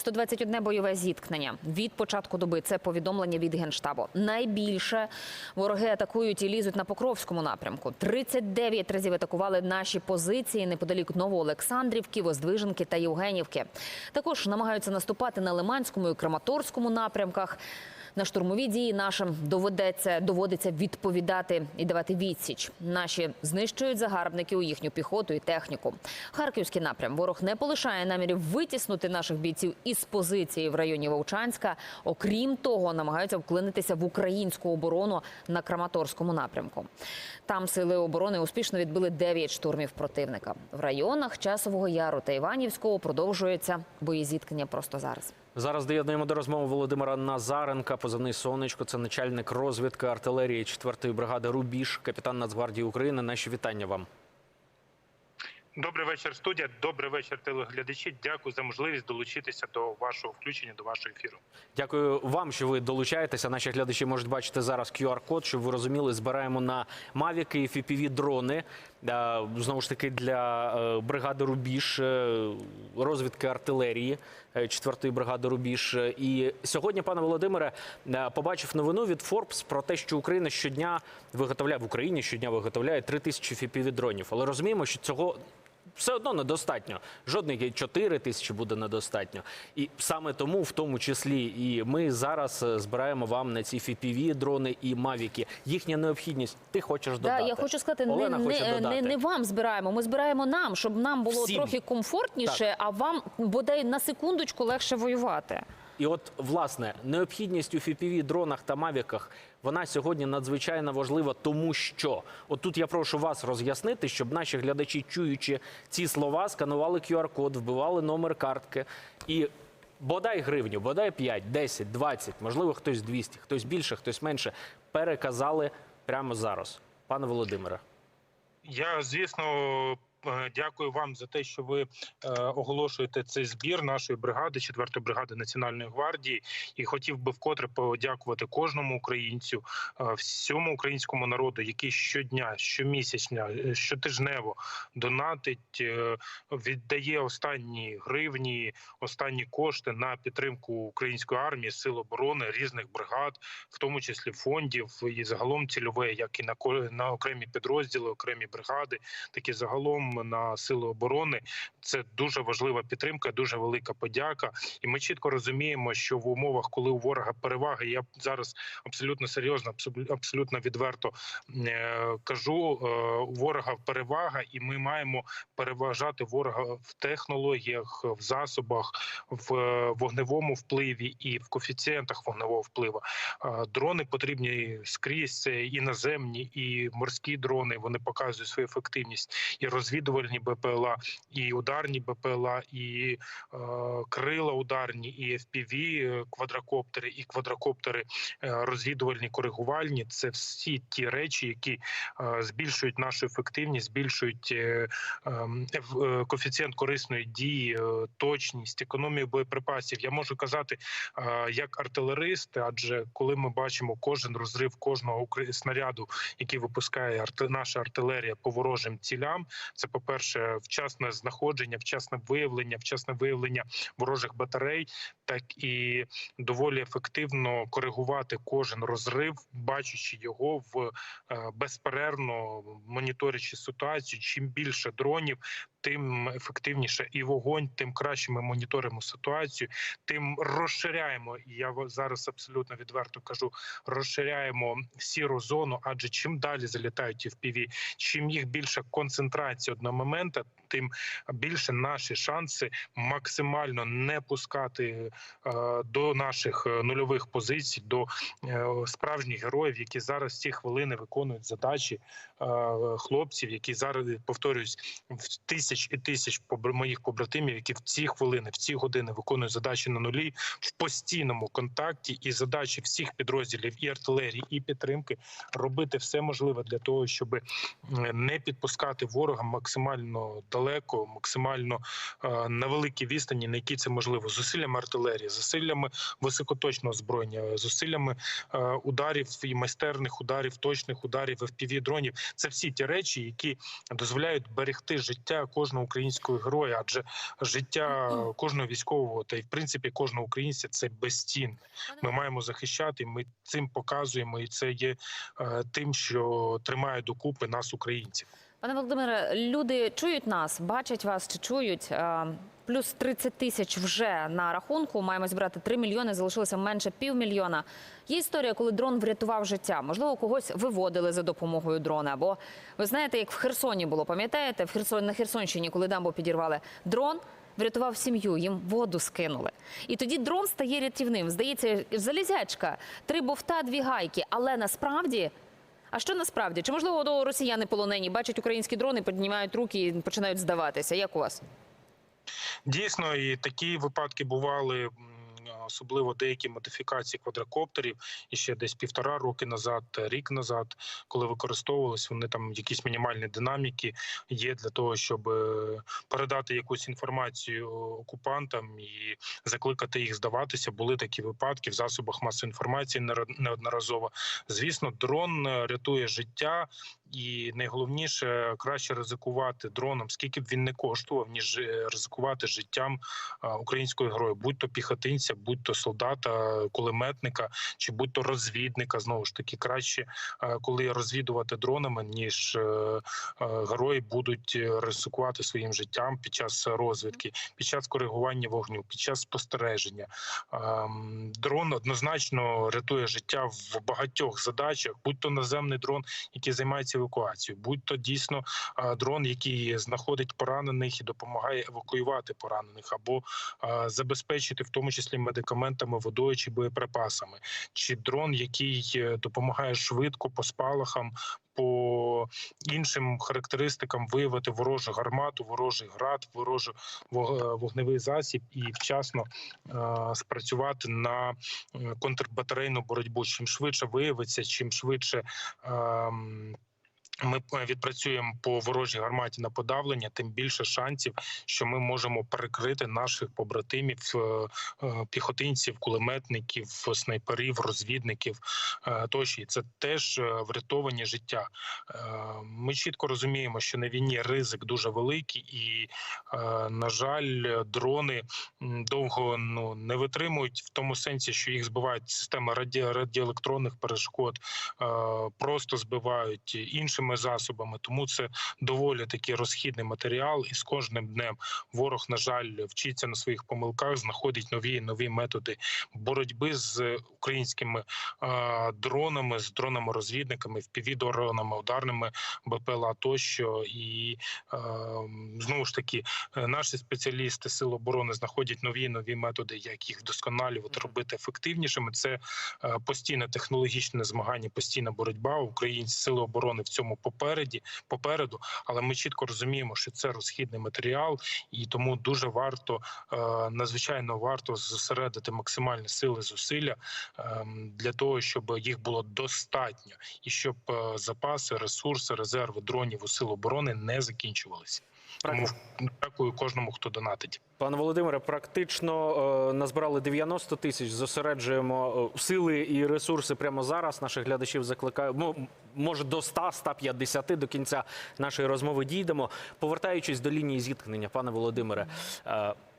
121 бойове зіткнення від початку доби. Це повідомлення від генштабу. Найбільше вороги атакують і лізуть на Покровському напрямку. 39 разів атакували наші позиції неподалік Новоолександрівки, Воздвиженки та Євгенівки. Також намагаються наступати на Лиманському і Краматорському напрямках. На штурмові дії нашим доведеться доводиться відповідати і давати відсіч. Наші знищують загарбників у їхню піхоту і техніку. Харківський напрям ворог не полишає намірів витіснути наших бійців із позиції в районі Вовчанська. Окрім того, намагаються вклинитися в українську оборону на Краматорському напрямку. Там сили оборони успішно відбили 9 штурмів противника. В районах Часового Яру та Іванівського продовжується бої зіткнення просто зараз. Зараз доєднуємо до розмови Володимира Назаренка, позивний сонечко. Це начальник розвідки артилерії 4-ї бригади Рубіж, капітан Нацгвардії України. Наші вітання вам. Добрий вечір, студія. Добрий вечір, телеглядачі. Дякую за можливість долучитися до вашого включення, до вашого ефіру. Дякую вам, що ви долучаєтеся. Наші глядачі можуть бачити зараз QR-код, щоб ви розуміли. Збираємо на Мавіки і fpv дрони. Е, Знову ж таки для е, бригади Рубіж, е, розвідки артилерії 4-ї бригади Рубіж. І сьогодні, пане Володимире, е, побачив новину від Forbes про те, що Україна щодня виготовляє в Україні щодня виготовляє 3 тисячі фіпів дронів. Але розуміємо, що цього все одно недостатньо. Жодних 4 тисячі буде недостатньо. І саме тому, в тому числі, і ми зараз е, збираємо вам на ці fpv дрони і мавіки. Їхня необхідність. Ти хочеш додати? Да, я хочу сказати, не, хоче не, не, не вам збираємо. Ми збираємо нам, щоб нам було Всім. трохи комфортніше, а вам бодай на секундочку легше воювати. І от власне необхідність у fpv дронах та мавіках вона сьогодні надзвичайно важлива, тому що от тут я прошу вас роз'яснити, щоб наші глядачі, чуючи ці слова, сканували QR-код, вбивали номер картки і. Бодай гривню, бодай 5, 10, 20, можливо, хтось 200, хтось більше, хтось менше, переказали прямо зараз. Пане Володимире. Я, звісно, дякую вам за те, що ви е, оголошуєте цей збір нашої бригади, 4-ї бригади Національної гвардії. І хотів би вкотре подякувати кожному українцю, е, всьому українському народу, який щодня, щомісячня, е, щотижнево донатить, е, віддає останні гривні, останні кошти на підтримку української армії, сил оборони, різних бригад, в тому числі фондів і загалом цільове, як і на на окремі підрозділи, окремі бригади, так і загалом на сили оборони. Це дуже важлива підтримка, дуже велика подяка. І ми чітко розуміємо, що в умовах, коли у ворога перевага, я зараз абсолютно серйозно, абсолютно відверто е, кажу, е, у ворога перевага, і ми маємо переважати ворога в технологіях, в засобах, в е, вогневому впливі і в коефіцієнтах вогневого впливу. Дрони потрібні скрізь це наземні, і морські дрони. Вони показують свою ефективність, і розвідувальні БПЛА, і ударні БПЛА, і е, крила ударні, і FPV, е, квадрокоптери, і квадрокоптери е, розвідувальні, коригувальні. Це всі ті речі, які е, збільшують нашу ефективність, збільшують е, ем, е, коефіцієнт корисної дії, е, точність, економію боєприпасів. Я можу казати е, як артилерист, адже коли ми бачимо кожен розрив кожного снаряду, який випускає арти- наша артилерія по ворожим цілям, це по перше, вчасне знаходження, вчасне виявлення, вчасне виявлення ворожих батарей, так і доволі ефективно коригувати кожен розрив, бачачи його в е, безперервно моніторячи ситуацію. Чим більше дронів, тим ефективніше і вогонь, тим краще ми моніторимо ситуацію, тим розширяємо. і Я зараз абсолютно відверто кажу, розширяємо сіру зону. Адже чим далі залітають FPV, чим їх більша концентрація одномомента, тим більше наші шанси максимально не пускати е, до наших е, нульових позицій, до е, справжніх героїв, які зараз ці хвилини виконують задачі хлопців, які зараз повторюсь в тисяч і тисяч моїх побратимів, які в ці хвилини, в ці години виконують задачі на нулі в постійному контакті, і задачі всіх підрозділів і артилерії, і підтримки робити все можливе для того, щоб не підпускати ворога максимально максимально далеко, максимально е, на великій відстані, на якій це можливо, зусиллями артилерії, зусиллями високоточного озброєння, зусиллями е, ударів і майстерних ударів, точних ударів fpv дронів. Це всі ті речі, які дозволяють берегти життя кожного українського героя, адже життя кожного військового та й в принципі кожного українця це безцінне. Ми маємо захищати. Ми цим показуємо, і це є е, тим, що тримає докупи нас, українців. Пане Володимире, люди чують нас, бачать вас чи чують. Е, Плюс 30 тисяч вже на рахунку. Маємо зібрати 3 мільйони, залишилося менше півмільйона. Є історія, коли дрон врятував життя. Можливо, когось виводили за допомогою дрона. Або ви знаєте, як в Херсоні було, пам'ятаєте? В Херсон на Херсонщині, коли дамбу підірвали, дрон врятував сім'ю, їм воду скинули. І тоді дрон стає рятівним. Здається, залізячка, три бовта, дві гайки. Але насправді а що насправді? Чи можливо росіяни полонені бачать українські дрони, піднімають руки і починають здаватися? Як у вас? Дійсно, і такі випадки бували. Особливо деякі модифікації квадрокоптерів і ще десь півтора роки назад, рік назад, коли використовувались, вони там якісь мінімальні динаміки є для того, щоб е, передати якусь інформацію окупантам і закликати їх здаватися. Були такі випадки в засобах масової інформації неодноразово. Звісно, дрон е, рятує життя, і найголовніше краще ризикувати дроном, скільки б він не коштував, ніж е, ризикувати життям а, українського героя, будь то піхотинця, будь то солдата, кулеметника, чи будь то розвідника. Знову ж таки, краще е, коли розвідувати дронами, ніж е, е, герої будуть е, ризикувати своїм життям під час розвідки, під час коригування вогню, під час спостереження. Ем, Дрон однозначно рятує життя в багатьох задачах, будь то наземний дрон, який займається евакуацією, будь то дійсно е, дрон, який знаходить поранених і допомагає евакуювати поранених, або е, забезпечити в тому числі медикаментами, водою чи боєприпасами, чи дрон, який е, допомагає швидко по спалахам. По іншим характеристикам виявити ворожу гармату, ворожий град, ворожий вогневий засіб і вчасно е, спрацювати на е, контрбатарейну боротьбу. Чим швидше виявиться, чим швидше. ем, ми е, відпрацюємо по ворожій гарматі на подавлення, тим більше шансів, що ми можемо перекрити наших побратимів, е, е, піхотинців, кулеметників, снайперів, розвідників тощо. Це теж врятовані життя. Ми чітко розуміємо, що на війні ризик дуже великий, і на жаль, дрони довго ну не витримують в тому сенсі, що їх збивають системи раді... радіоелектронних перешкод, просто збивають іншими засобами. Тому це доволі такий розхідний матеріал, і з кожним днем ворог, на жаль, вчиться на своїх помилках, знаходить нові і нові методи боротьби з українськими е, дронами, з дронами-розвідниками, впівдронами, ударними БПЛА тощо. І е, знову ж таки, е, наші спеціалісти Сил оборони знаходять нові і нові методи, як їх вдосконалювати, робити ефективнішими. Це е, постійне технологічне змагання, постійна боротьба. Українці сили оборони в цьому попереді, попереду. Але ми чітко розуміємо, що це розхідний матеріал, і тому дуже варто е, надзвичайно варто зосередити максимальні сили зусилля ем, для того, щоб їх було достатньо, і щоб е, запаси, ресурси, резерви дронів у сил оборони не закінчувалися. Тому дякую кожному, хто донатить. Пане Володимире, практично е, назбирали 90 тисяч. Зосереджуємо е, сили і ресурси прямо зараз. Наших глядачів закликаю. мо- Може до 100-150 до кінця нашої розмови дійдемо. Повертаючись до лінії зіткнення, пане Володимире.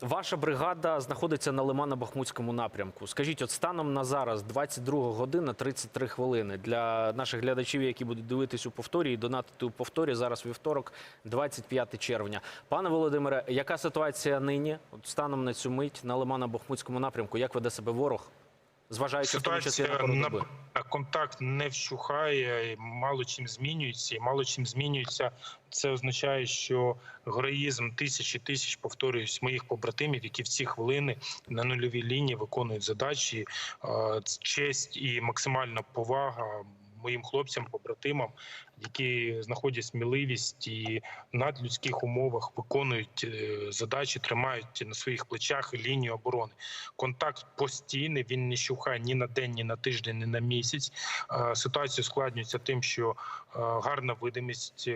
Ваша бригада знаходиться на Лимано-Бахмутському напрямку. Скажіть, от станом на зараз, 22 година 33 хвилини. Для наших глядачів, які будуть дивитись у повторі і донатити у повторі, зараз вівторок, 25 червня. Пане Володимире, яка ситуація нині? От станом на цю мить на Лимано-Бахмутському напрямку, як веде себе ворог? Зважаючи в тому числі на Ситуація на доби? Контакт не вщухає, і мало чим змінюється, і мало чим змінюється. Це означає, що героїзм тисячі тисяч повторююсь моїх побратимів, які в ці хвилини на нульовій лінії виконують задачі, честь і максимальна повага. Моїм хлопцям, побратимам які знаходять сміливість і в надлюдських умовах виконують е, задачі, тримають на своїх плечах лінію оборони. Контакт постійний, він не щухає ні на день, ні на тиждень, ні на місяць. Е, Ситуація ускладнюється тим, що е, гарна видимість,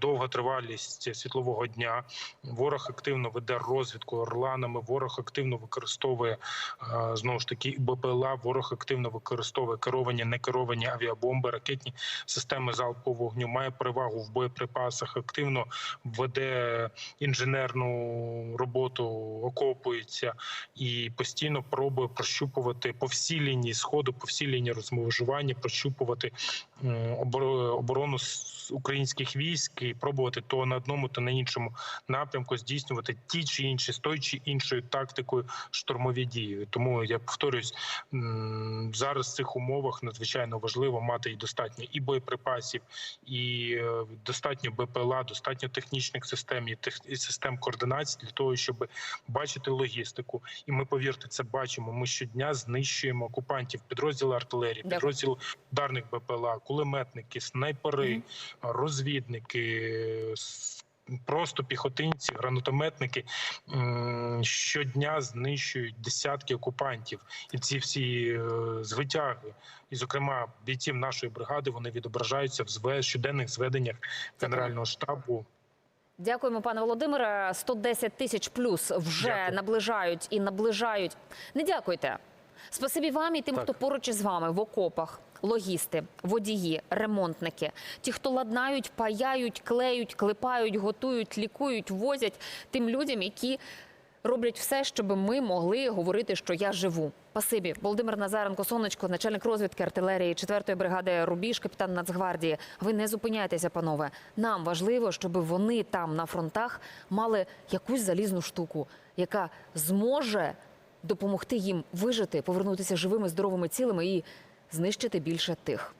довга тривалість світлового дня. Ворог активно веде розвідку орланами. Ворог активно використовує знову ж таки БПЛА. Ворог активно використовує керовані, некеровані авіабомби, ракетні системи залпового вогню. Має перевагу в боєприпасах. Активно веде інженерну роботу, окопується і постійно пробує прощупувати по всій лінії сходу, по всій лінії розмежування, прощупувати оборону українських військ і пробувати то на одному, то на іншому напрямку здійснювати ті чи інші з тою чи іншою тактикою штурмові дії. Тому я повторюсь, зараз в цих умовах надзвичайно важливо мати і достатньо і боєприпасів, і е, достатньо БПЛА, достатньо технічних систем і тех- і систем координації для того, щоб бачити логістику. І ми повірте, це бачимо. Ми щодня знищуємо окупантів, підрозділи артилерії, підрозділ ударних БПЛА, кулеметники, снайпери, Мгм. Розвідники. Просто піхотинці, гранатометники щодня знищують десятки окупантів, і ці всі е, звитяги, і зокрема бійців нашої бригади, вони відображаються в щоденних зведеннях генерального штабу. Дякуємо, пане Володимире. 110 тисяч плюс вже Дякую. наближають і наближають. Не дякуйте. Спасибі вам і тим, Так. хто поруч із вами в окопах. Логісти, водії, ремонтники, ті, хто ладнають, паяють, клеють, клепають, готують, лікують, возять тим людям, які роблять все, щоб ми могли говорити, що я живу. Спасибі. Володимир Назаренко, сонечко, начальник розвідки артилерії 4-ї бригади Рубіж, капітан Нацгвардії. Ви не зупиняйтеся, панове. Нам важливо, щоб вони там на фронтах мали якусь залізну штуку, яка зможе допомогти їм вижити, повернутися живими, здоровими, цілими і знищити більше тих.